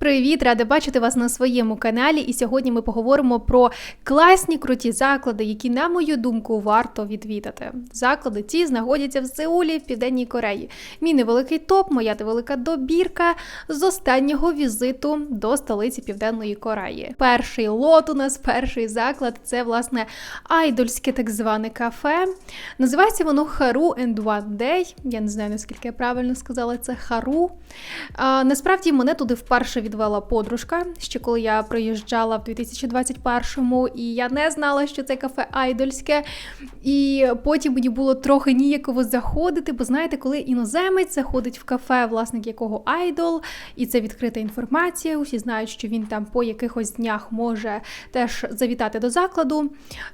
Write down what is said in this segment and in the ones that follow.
Привіт, рада бачити вас на своєму каналі. І сьогодні ми поговоримо про класні круті заклади, які, на мою думку, варто відвідати. Заклади ці знаходяться в Сеулі, в Південній Кореї. Мій невеликий топ, моя невелика добірка з останнього візиту до столиці Південної Кореї. Перший лот у нас, перший заклад це власне айдольське так зване кафе. Називається воно Хару and One Day. Я не знаю наскільки я правильно сказала це Хару. А, насправді мене туди вперше відвела подружка, ще коли я приїжджала в 2021-му, і я не знала, що це кафе айдольське. І потім мені було трохи ніяково заходити, бо знаєте, коли іноземець заходить в кафе, власник якого айдол, і це відкрита інформація. Усі знають, що він там по якихось днях може теж завітати до закладу.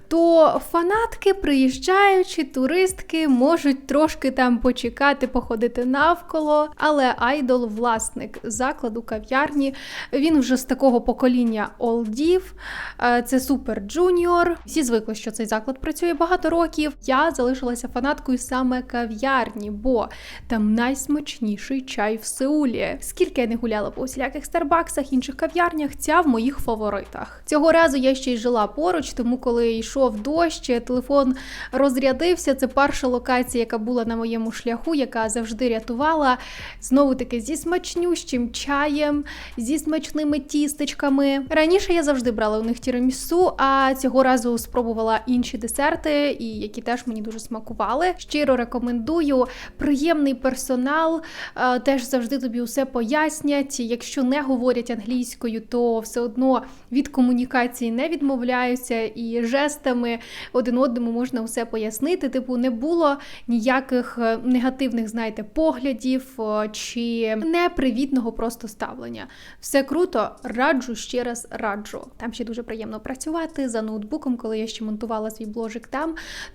То фанатки, приїжджаючи, туристки можуть трошки там почекати, походити навколо. Але айдол, власник закладу, кав'ярні, він вже з такого покоління олдів. Е, Це супер джуніор. Всі звикли, що цей заклад працює багато років. Я залишилася фанаткою саме кав'ярні, бо там найсмачніший чай в Сеулі. Скільки я не гуляла по усіляких старбаксах, інших кав'ярнях, ця в моїх фаворитах. Цього разу я ще й жила поруч, тому коли йшов дощ, телефон розрядився. Це перша локація, яка була на моєму шляху, яка завжди рятувала. Знову таки зі смачнющим чаєм, зі смачними тістечками. Раніше я завжди брала у них тірамісу, а цього разу спробувала інші десерти, і які теж мені дуже смакували. Щиро рекомендую. Приємний персонал, е, теж завжди тобі усе пояснять. Якщо не говорять англійською, то все одно від комунікації не відмовляються, і жестами один одному можна усе пояснити. Типу, не було ніяких е, негативних, знаєте, поглядів е, чи непривітного просто ставлення. Все круто, раджу ще раз раджу. Там ще дуже приємно працювати за ноутбуком, коли я ще монтувала свій бложик там.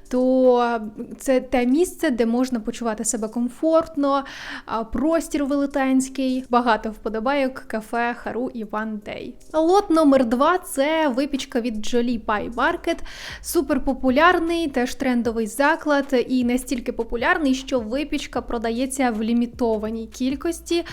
То це те місце, де можна почувати себе комфортно, простір велетенський, багато вподобайок, кафе, хару і One Day. Лот номер два це випічка від Jolie Pie Market. Супер популярний, теж трендовий заклад, і настільки популярний, що випічка продається в лімітованій кількості.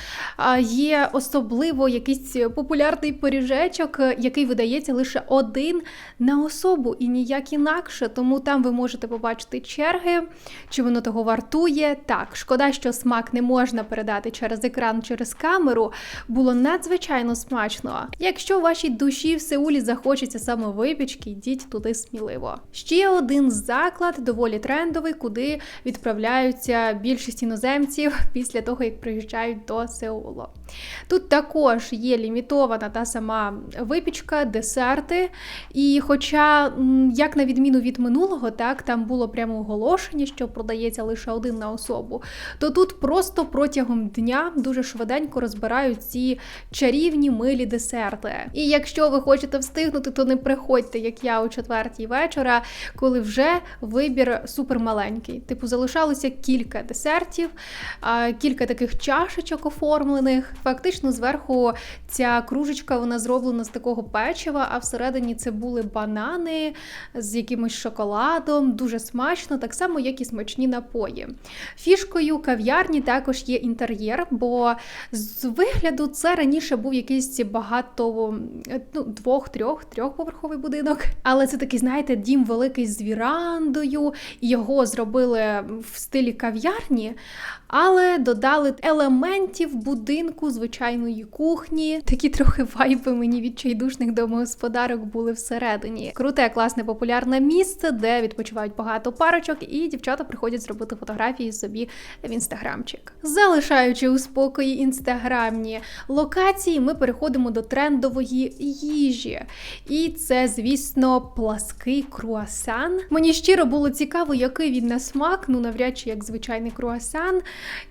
Є особливо якийсь популярний пиріжечок, який видається лише один на особу і ніяк інакше. Тому там ви можете побачити черги, чи воно того вартує. Так, шкода, що смак не можна передати через екран, через камеру. Було надзвичайно смачно. Якщо в вашій душі в Сеулі захочеться саме випічки, йдіть туди сміливо. Ще один заклад, доволі трендовий, куди відправляються більшість іноземців після того, як приїжджають до Сеулу. Тут також є лімітована та сама випічка, десерти. І хоча, як на відміну від минулого, так там було прямо оголошення, що продається лише один на особу, то тут просто протягом дня дуже швиденько розбирають ці чарівні милі десерти. І якщо ви хочете встигнути, то не приходьте, як я о четвертій вечора, коли вже вибір супермаленький. Типу, залишалося кілька десертів, кілька таких чашечок оформлених. Фактично, зверху ця кружечка вона зроблена з такого печива, а всередині це були банани з якимось шоколадом. Дуже смачно, так само, як і смачні напої. Фішкою кав'ярні також є інтер'єр, бо з вигляду це раніше був якийсь багато ну, двох-трьох трьохповерховий будинок. Але це такий, знаєте, дім великий з вірандою. Його зробили в стилі кав'ярні, але додали елементів будинку звичайної кухні. Такі трохи вайби мені відчайдушних домогосподарок були всередині. Круте, класне, популярне місце, де відпочивають багато парочок, і дівчата приходять зробити фотографії собі в інстаграмчик. Залишаючи у спокої інстаграмні локації, ми переходимо до трендової їжі. І це, звісно, плаский круасан. Мені щиро було цікаво, який він на смак, ну навряд чи як звичайний круасан.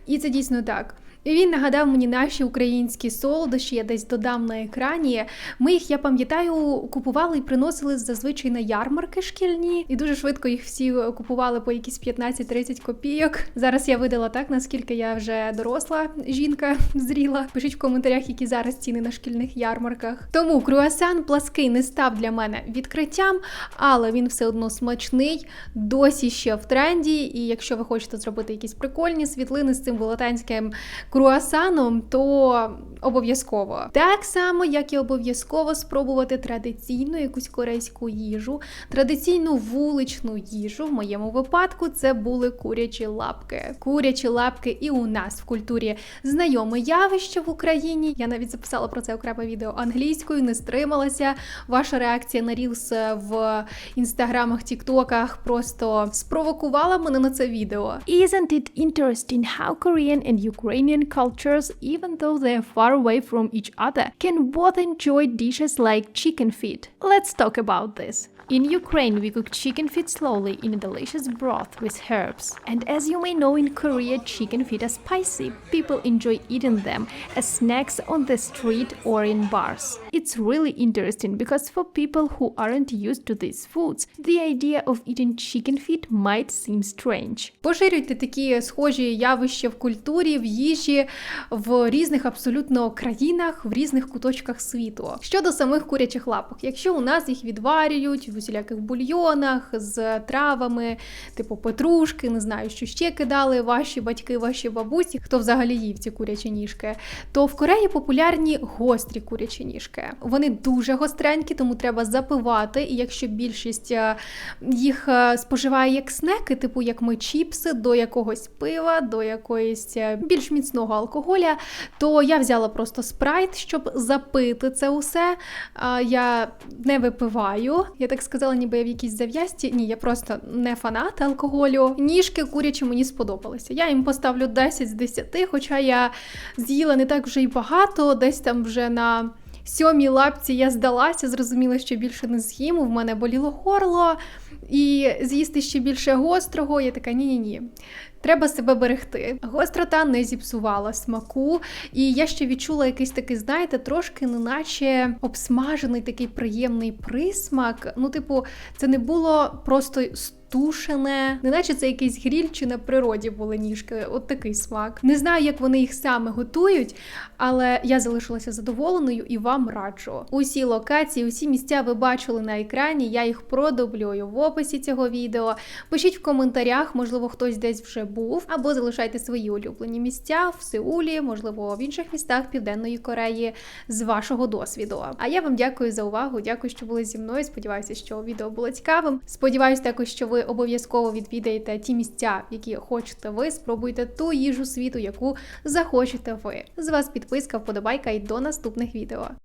І це дійсно так. І він нагадав мені наші українські солодощі, я десь додам на екрані. Ми їх, я пам'ятаю, купували і приносили зазвичай на ярмарки шкільні, і дуже швидко їх всі купували по якісь 15-30 копійок. Зараз я видала так, наскільки я вже доросла жінка зріла. Пишіть в коментарях, які зараз ціни на шкільних ярмарках. Тому круасан плаский не став для мене відкриттям, але він все одно смачний, досі ще в тренді. І якщо ви хочете зробити якісь прикольні світлини з цим велетенським круасаном, то обов'язково. Так само, як і обов'язково спробувати традиційну якусь корейську їжу, традиційну вуличну їжу. В моєму випадку це були курячі лапки. Курячі лапки і у нас в культурі знайоме явище в Україні. Я навіть записала про це окреме відео англійською, не стрималася. Ваша реакція на рілс в інстаграмах, тіктоках просто спровокувала мене на це відео. Isn't it interesting how Korean and Ukrainian cultures, even though they're far away from each other, can both enjoy dishes like chicken feet? Let's talk about this. In Ukraine, we cook chicken feet slowly in a delicious broth with herbs. And as you may know, in Korea, chicken feet are spicy. People enjoy eating them as snacks on the street or in bars. It's really interesting because for people who aren't used to these foods, the idea of eating chicken feet might seem strange. Поширюйте такі схожі явища в культурі, в їжі в різних абсолютно країнах, в різних куточках світу. Щодо самих курячих лапок, якщо у нас їх відварюють в усіляких бульйонах з травами, типу петрушки, не знаю, що ще кидали ваші батьки, ваші бабусі, хто взагалі їв ці курячі ніжки, то в Кореї популярні гострі курячі ніжки. Вони дуже гостренькі, тому треба запивати. І якщо більшість е, їх е, споживає як снеки, типу як ми чіпси, до якогось пива, до якоїсь е, більш міцного алкоголя, то я взяла просто спрайт, щоб запити це усе. Я не випиваю. Я так сказала, ніби я в якійсь зав'язці. Ні, я просто не фанат алкоголю. Ніжки курячі мені сподобалися. Я їм поставлю 10 з 10, хоча я з'їла не так вже й багато, десь там вже на. Сьомій лапці я здалася, зрозуміла, що більше не з'їм. У мене боліло горло, і з'їсти ще більше гострого. Я така ні-ні ні. Треба себе берегти. Гострота не зіпсувала смаку, і я ще відчула якийсь такий, знаєте, трошки неначе обсмажений такий приємний присмак. Ну, типу, це не було просто стушене, неначе це якийсь гріль чи на природі були ніжки. От такий смак. Не знаю, як вони їх саме готують, але я залишилася задоволеною і вам раджу. Усі локації, усі місця ви бачили на екрані. Я їх продублюю в описі цього відео. Пишіть в коментарях, можливо, хтось десь вже був, або залишайте свої улюблені місця в Сеулі, можливо, в інших містах Південної Кореї з вашого досвіду. А я вам дякую за увагу. Дякую, що були зі мною. Сподіваюся, що відео було цікавим. Сподіваюся, також, що ви обов'язково відвідаєте ті місця, які хочете ви. Спробуйте ту їжу світу, яку захочете ви. З вас підписка, вподобайка і до наступних відео.